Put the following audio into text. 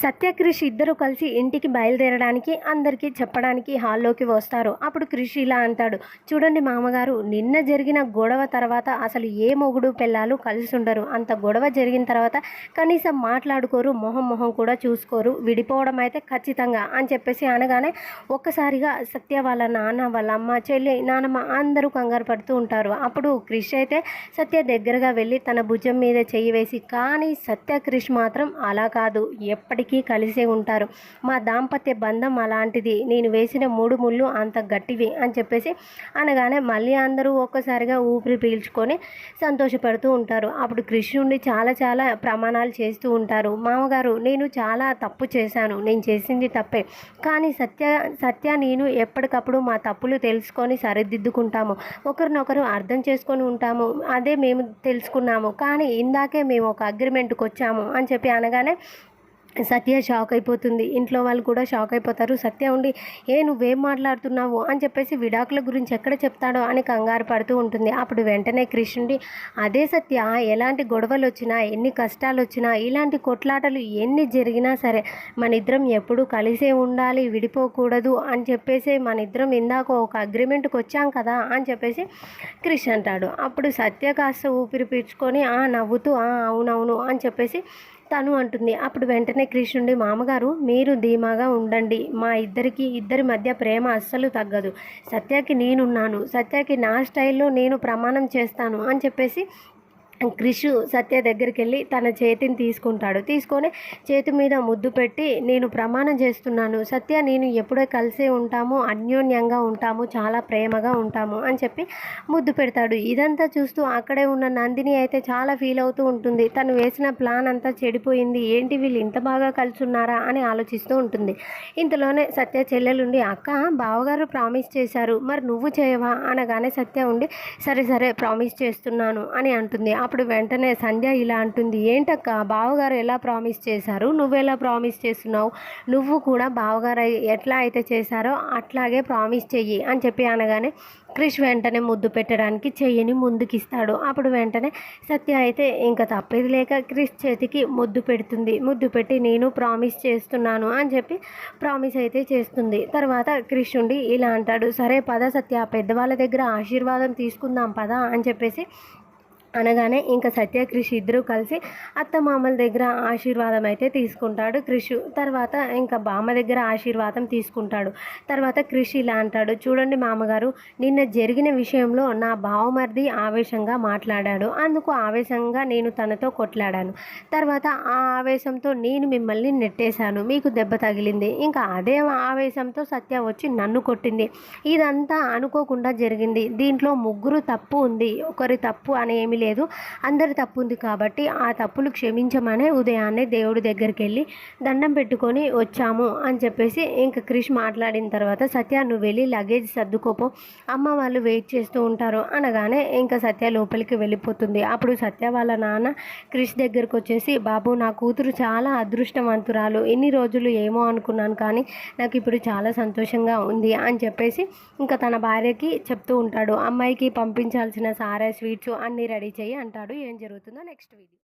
సత్య క్రిష్ ఇద్దరు కలిసి ఇంటికి బయలుదేరడానికి అందరికీ చెప్పడానికి హాల్లోకి వస్తారు. అప్పుడు క్రిష్ ఇలా అంటాడు. చూడండి మామగారు నిన్న జరిగిన గొడవ తర్వాత అసలు ఏ మొగుడు పిల్లలు కలిసి ఉండరు. అంత గొడవ జరిగిన తర్వాత కనీసం మాట్లాడుకోరు మొహం మొహం కూడా చూసుకోరు. విడిపోవడం అయితే ఖచ్చితంగా అని చెప్పేసి అనగానే ఒక్కసారిగా సత్య వాళ్ళ నాన్న వాళ్ళ అమ్మ చెల్లి నానమ్మ అందరూ కంగారు పడుతూ ఉంటారు. అప్పుడు క్రిష్ అయితే సత్య దగ్గరగా వెళ్ళి తన భుజం మీద చెయ్యి వేసి కానీ సత్య క్రిష్ మాత్రం అలా కాదు. ఎప్పటికీ కలిసే ఉంటారు. మా దాంపత్య బంధం అలాంటిది. నేను వేసిన మూడు ముళ్ళు అంత గట్టివి అని చెప్పేసి అనగానే మళ్ళీ అందరూ ఒక్కసారిగా ఊపిరి పీల్చుకొని సంతోషపడుతూ ఉంటారు. అప్పుడు కృష్ణుడిని చాలా చాలా ప్రమాణాలు చేస్తూ ఉంటారు. మామగారు నేను చాలా తప్పు చేశాను. నేను చేసింది తప్పే. కానీ సత్య సత్య నేను ఎప్పటికప్పుడు మా తప్పులు తెలుసుకొని సరిదిద్దుకుంటాము. ఒకరినొకరు అర్థం చేసుకొని ఉంటాము. అదే మేము తెలుసుకున్నాము. కానీ ఇందాకే మేము ఒక అగ్రిమెంట్కి వచ్చాము అని చెప్పి అనగానే సత్య షాక్ అయిపోతుంది. ఇంట్లో వాళ్ళు కూడా షాక్ అయిపోతారు. సత్య ఉండి ఏ నువ్వేం మాట్లాడుతున్నావు? అని చెప్పేసి విడాకుల గురించి ఎక్కడ చెప్తాడో అని కంగారు పడుతూ ఉంటుంది. అప్పుడు వెంటనే కృష్ణుడి అదే సత్య ఎలాంటి గొడవలు వచ్చినా ఎన్ని కష్టాలు వచ్చినా ఇలాంటి కొట్లాటలు ఎన్ని జరిగినా సరే మన ఇద్దరం ఎప్పుడూ కలిసే ఉండాలి విడిపోకూడదు అని చెప్పేసి మన ఇద్దరం ఇందాక ఒక అగ్రిమెంట్కి వచ్చాం కదా అని చెప్పేసి క్రిష్ అంటాడు. అప్పుడు సత్య కాస్త ఊపిరి పీల్చుకొని ఆ నవ్వుతూ ఆ అవునవును అని చెప్పేసి తను అంటుంది. అప్పుడు వెంటనే కృష్ణుడి మామగారు మీరు ధీమాగా ఉండండి. మా ఇద్దరికి ఇద్దరి మధ్య ప్రేమ అస్సలు తగ్గదు. సత్యకి నేనున్నాను. సత్యకి నా స్టైల్లో నేను ప్రమాణం చేస్తాను అని చెప్పేసి క్రిషు సత్య దగ్గరికి వెళ్ళి తన చేతిని తీసుకుంటాడు. తీసుకొని చేతి మీద ముద్దు పెట్టి నేను ప్రమాణం చేస్తున్నాను. సత్య నేను ఎప్పుడో కలిసే ఉంటాము. అన్యోన్యంగా ఉంటాము. చాలా ప్రేమగా ఉంటాము. అని చెప్పి ముద్దు పెడతాడు. ఇదంతా చూస్తూ అక్కడే ఉన్న నందిని అయితే చాలా ఫీల్ అవుతూ ఉంటుంది. తను వేసిన ప్లాన్ అంతా చెడిపోయింది. ఏంటి వీళ్ళు ఇంత బాగా కలిసి ఉన్నారా అని ఆలోచిస్తూ ఉంటుంది. ఇంతలోనే సత్య చెల్లెలుండి అక్క బావగారు ప్రామిస్ చేశారు. మరి నువ్వు చేయవా? అనగానే సత్య ఉండి సరే సరే ప్రామిస్ చేస్తున్నాను అని అంటుంది. అప్పుడు వెంటనే సంధ్య ఇలా అంటుంది ఏంటక్క? బావగారు ఎలా ప్రామిస్ చేశారు? నువ్వెలా ప్రామిస్ చేస్తున్నావు? నువ్వు కూడా బావగారు ఎట్లా అయితే చేశారో అట్లాగే ప్రామిస్ చెయ్యి అని చెప్పి అనగానే క్రిష్ వెంటనే ముద్దు పెట్టడానికి చెయ్యిని ముందుకిస్తాడు. అప్పుడు వెంటనే సత్య అయితే ఇంకా తప్పేది లేక క్రిష్ చేతికి ముద్దు పెడుతుంది. ముద్దు పెట్టి నేను ప్రామిస్ చేస్తున్నాను అని చెప్పి ప్రామిస్ అయితే చేస్తుంది. తర్వాత క్రిష్ ఉండి ఇలా అంటాడు సరే పద సత్య పెద్దవాళ్ళ దగ్గర ఆశీర్వాదం తీసుకుందాం పద అని చెప్పేసి అనగానే ఇంకా సత్య క్రిష్ ఇద్దరూ కలిసి అత్తమామల దగ్గర ఆశీర్వాదం అయితే తీసుకుంటాడు క్రిష్ తర్వాత ఇంకా బామ్మ దగ్గర ఆశీర్వాదం తీసుకుంటాడు. తర్వాత క్రిష్ ఇలా అంటాడు చూడండి మామగారు నిన్న జరిగిన విషయంలో నా బావమరిది ఆవేశంగా మాట్లాడాడు. అందుకు ఆవేశంగా నేను తనతో కొట్లాడాను. తర్వాత ఆ ఆవేశంతో నేను మిమ్మల్ని నెట్టేశాను. మీకు దెబ్బ తగిలింది. ఇంకా అదే ఆవేశంతో సత్య వచ్చి నన్ను కొట్టింది. ఇదంతా అనుకోకుండా జరిగింది. దీంట్లో ముగ్గురు తప్పు ఉంది. ఒకరి తప్పు అని ఏమి లేదు. అందరి తప్పు ఉంది కాబట్టి ఆ తప్పులు క్షమించమనే ఉదయాన్నే దేవుడి దగ్గరికి వెళ్ళి దండం పెట్టుకొని వచ్చాము అని చెప్పేసి ఇంకా క్రిష్ మాట్లాడిన తర్వాత సత్య నువ్వు వెళ్ళి లగేజ్ సర్దుకోపో. అమ్మ వాళ్ళు వెయిట్ చేస్తూ ఉంటారు అనగానే ఇంకా సత్య లోపలికి వెళ్ళిపోతుంది. అప్పుడు సత్య వాళ్ళ నాన్న క్రిష్ దగ్గరకు వచ్చేసి బాబు నా కూతురు చాలా అదృష్టవంతురాలు. ఎన్ని రోజులు ఏమో అనుకున్నాను కానీ నాకు ఇప్పుడు చాలా సంతోషంగా ఉంది అని చెప్పేసి ఇంకా తన భార్యకి చెప్తూ ఉంటాడు. అమ్మాయికి పంపించాల్సిన సారా స్వీట్స్ అన్నీ రెడీ చేయి అంటాడు. ఏం జరుగుతుందో నెక్స్ట్ వీడియో.